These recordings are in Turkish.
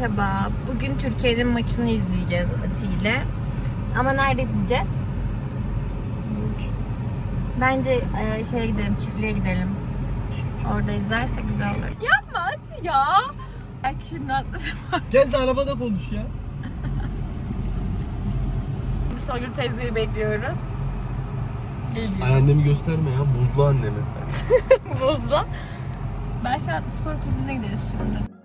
Merhaba. Bugün Türkiye'nin maçını izleyeceğiz Ati ile. Ama nerede izleyeceğiz? Bence e, şeye gidelim, çiftliğe gidelim. Orada izlersek güzel olur. Yapma Ati ya. Bak şimdi atlasın. Gel de arabada konuş ya. Songül teyzeyi bekliyoruz. Geliyor. Annemi gösterme ya. Buzlu annemi. Buzla. Belki Spor Kulübü'ne gideriz şimdi.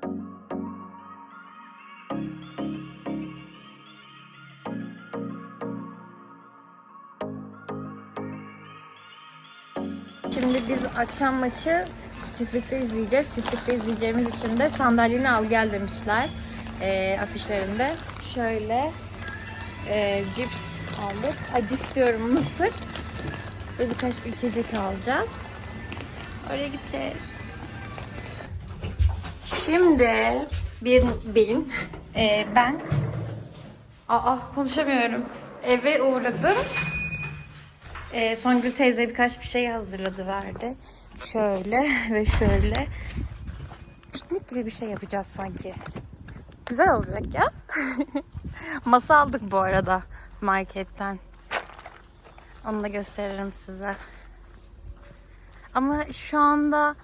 Şimdi biz akşam maçı çiftlikte izleyeceğiz. Çiftlikte izleyeceğimiz için de sandalyeni al gel demişler e, afişlerinde. Şöyle e, cips aldık. Ay, cips diyorum mısır. Ve birkaç bir içecek alacağız. Oraya gideceğiz. Şimdi bir bin e, ben Aa konuşamıyorum. Eve uğradım. E, Songül teyze birkaç bir şey hazırladı verdi. Şöyle ve şöyle. Piknik gibi bir şey yapacağız sanki. Güzel olacak ya. Masa aldık bu arada marketten. Onu da gösteririm size. Ama şu anda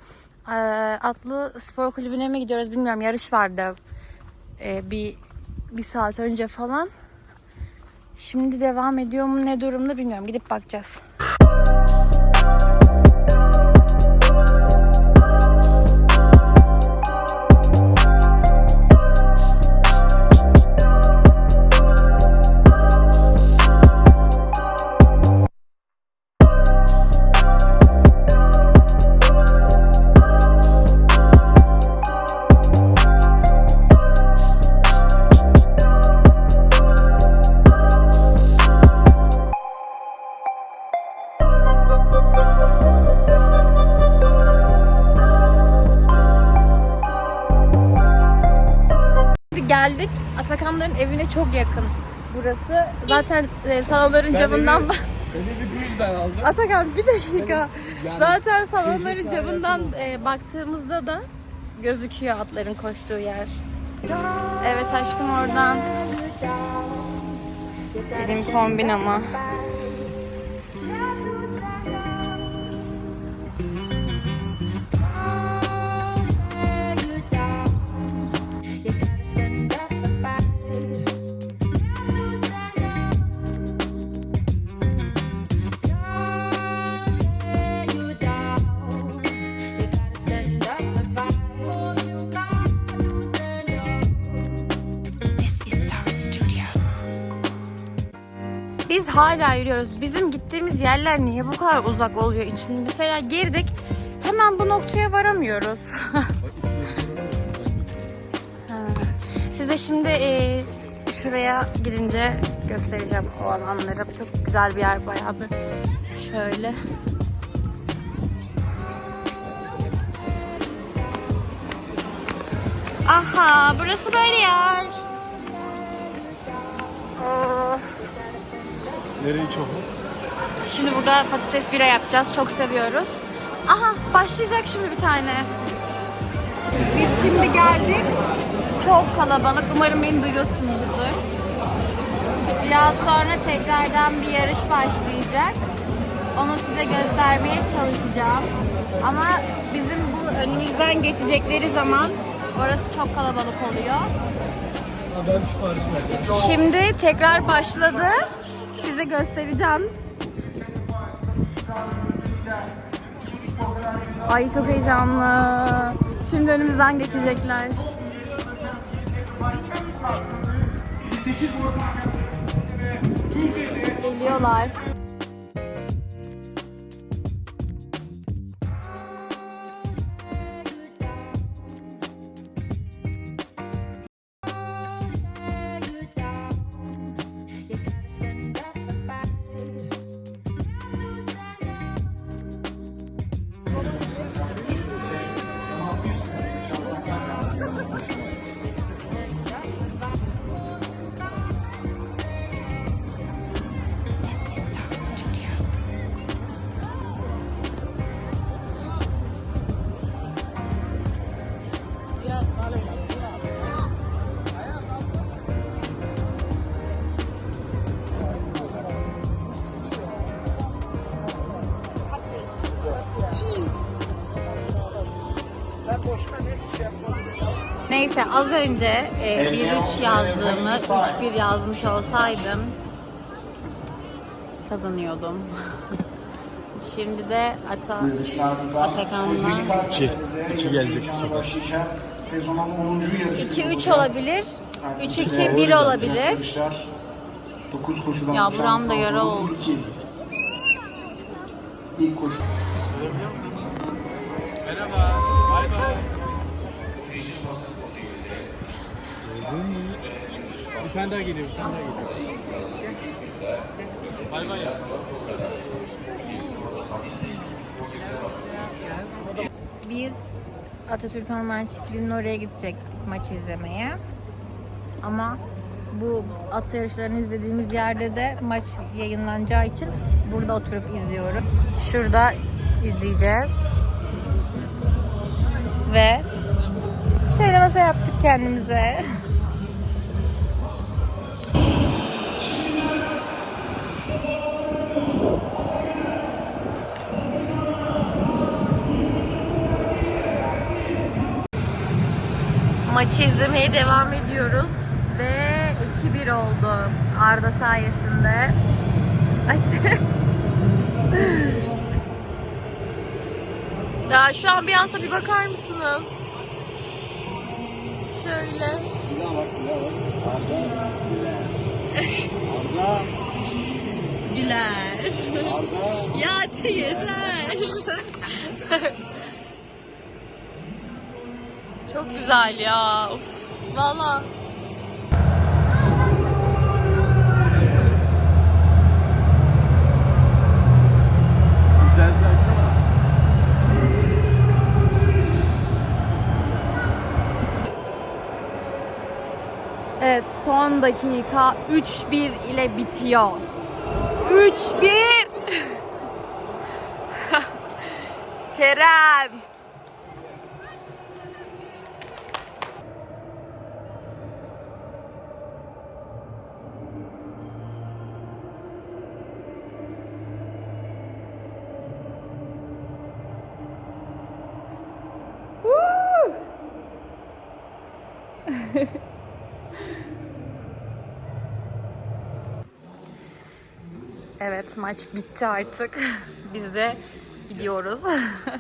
e, atlı spor kulübüne mi gidiyoruz bilmiyorum. Yarış vardı e, bir bir saat önce falan. Şimdi devam ediyor mu ne durumda bilmiyorum. Gidip bakacağız. Geldik. Atakanların evine çok yakın. Burası zaten e, salonların camından bak. Beni bir bu yüzden aldım. Atakan bir dakika. Yani Zaten salonların camından e, baktığımızda da gözüküyor atların koştuğu yer. Evet aşkım oradan. Benim kombin ama. Hala yürüyoruz. Bizim gittiğimiz yerler niye bu kadar uzak oluyor için? Mesela girdik hemen bu noktaya varamıyoruz. Size şimdi e, şuraya gidince göstereceğim o alanları. Çok güzel bir yer bayağı bir. Şöyle. Aha burası böyle yer. Nereyi çok? Şimdi burada patates bira yapacağız. Çok seviyoruz. Aha başlayacak şimdi bir tane. Biz şimdi geldik. Çok kalabalık. Umarım beni duyuyorsunuzdur. Biraz sonra tekrardan bir yarış başlayacak. Onu size göstermeye çalışacağım. Ama bizim bu önümüzden geçecekleri zaman orası çok kalabalık oluyor. Şimdi tekrar başladı. Size göstereceğim. Ay çok heyecanlı. Şimdi önümüzden geçecekler. Geliyorlar. Neyse az önce e, 1-3 yazdığımı 3-1 yazmış olsaydım kazanıyordum. Şimdi de Ata Atakan'la 2. 2 gelecek bu sefer. Sezonun 10. yarışı. 2-3 olabilir. 3-2-1 olabilir. 9 koşudan Ya oluşan buramda yara oldu. İlk koşu. Bir tane daha geliyor, bir tane daha geliyor. Bay bay ya. Biz Atatürk Orman Çiftliği'nin oraya gidecektik maç izlemeye. Ama bu at yarışlarını izlediğimiz yerde de maç yayınlanacağı için burada oturup izliyorum. Şurada izleyeceğiz. Ve şöyle masa yaptık kendimize. Maçı izlemeye devam ediyoruz ve 2-1 oldu Arda sayesinde. Ay. ya şu ambiyansa bir bakar mısınız? Şöyle. Daha bak, daha bak. Arda, Arda, Güler. Arda. Ya yeter. Çok güzel ya. Valla. 10 dakika 3-1 ile bitiyor. 3-1 Kerem Evet maç bitti artık. Biz de gidiyoruz.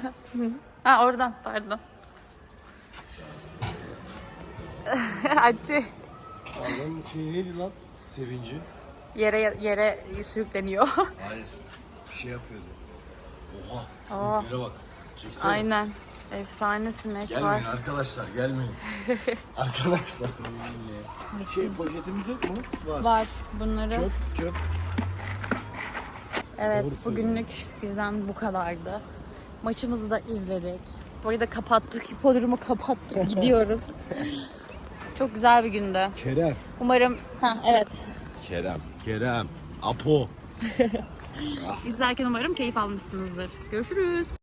ha oradan pardon. Hadi. Arda'nın şey neydi lan? Sevinci. Yere yere sürükleniyor. Hayır. Bir şey yapıyordu. Oha. Aa. Sinirlere bak. Çeksene. Aynen. Efsane sinek Gelmeyin var. arkadaşlar gelmeyin. arkadaşlar. şey poşetimiz yok mu? Var. Var bunları. Çöp çöp. Evet bugünlük bizden bu kadardı. Maçımızı da izledik. Burayı da kapattık. Hipodromu kapattık. Gidiyoruz. Çok güzel bir gündü. Kerem. Umarım ha evet. Kerem. Kerem. Apo. İzlerken umarım keyif almışsınızdır. Görüşürüz.